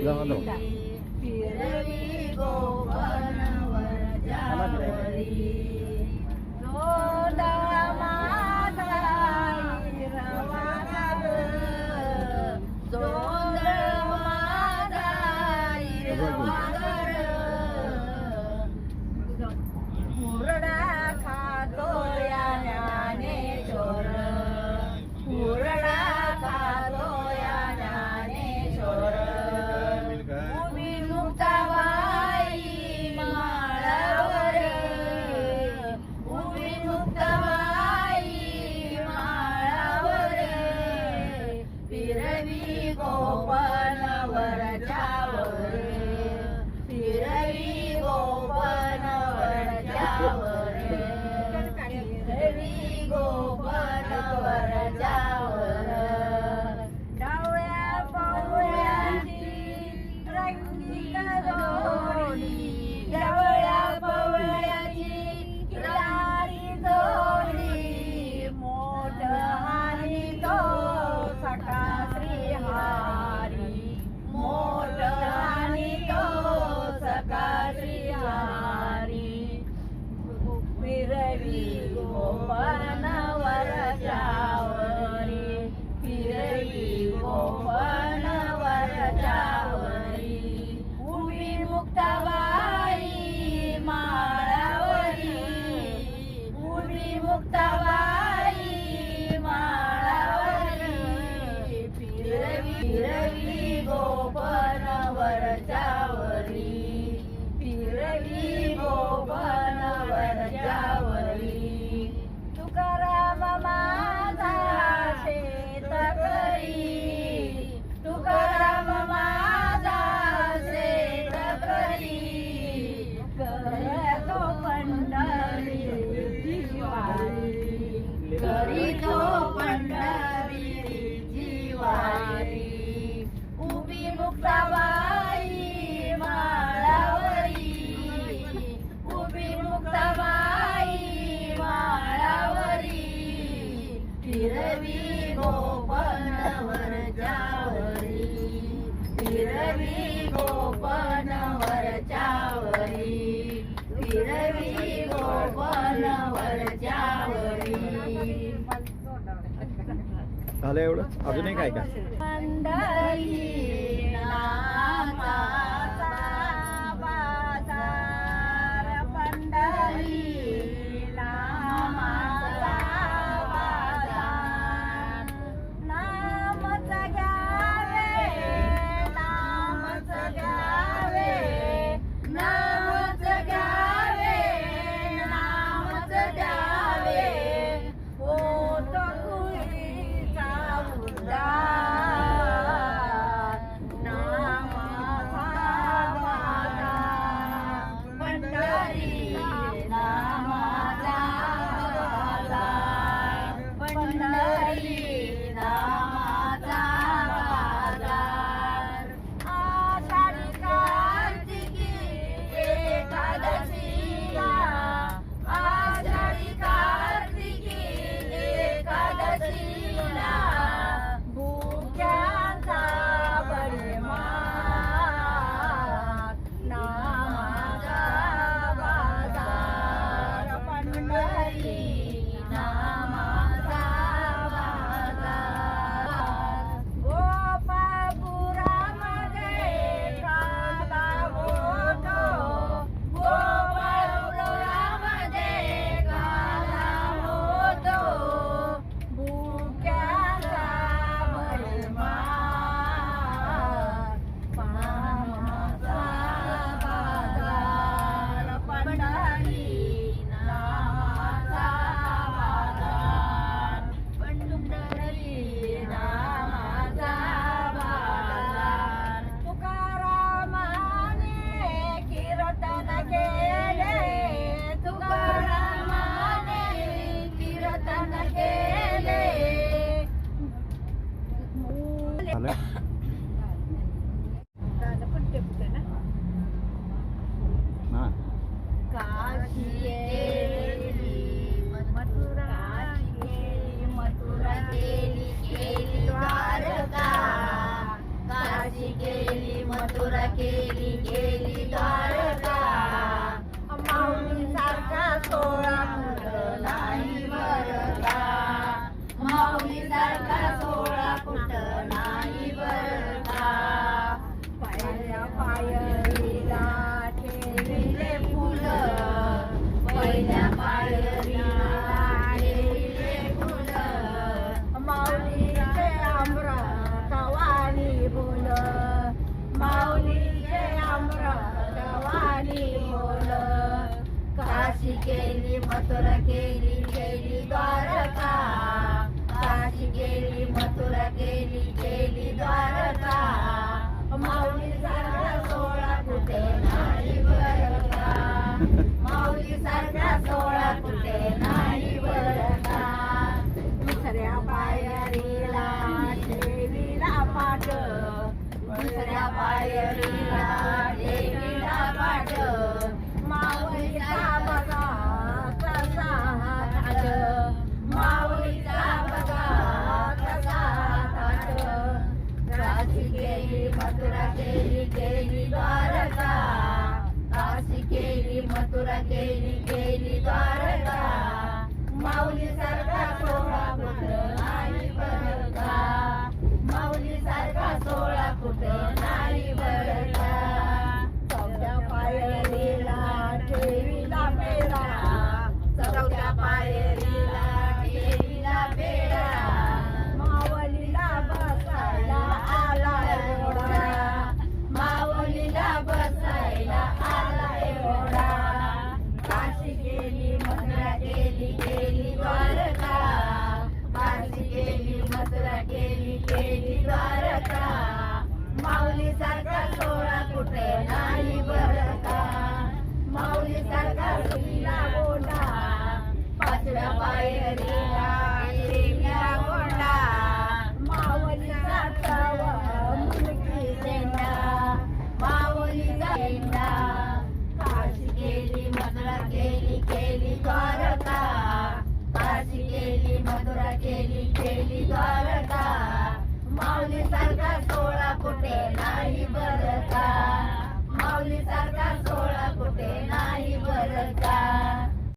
Lang ano? Here go. करीतो Pandhari जीवारी. उभी मुक्ताबाई माळावरी. उभी मुक्ताबाई माळावरी. फिरवी गोपनवर जावरी. फिरवी गोपन झालं एवढं अजूनही काय काय பண்ணா ಕೇಳಿ aparelho. Naivala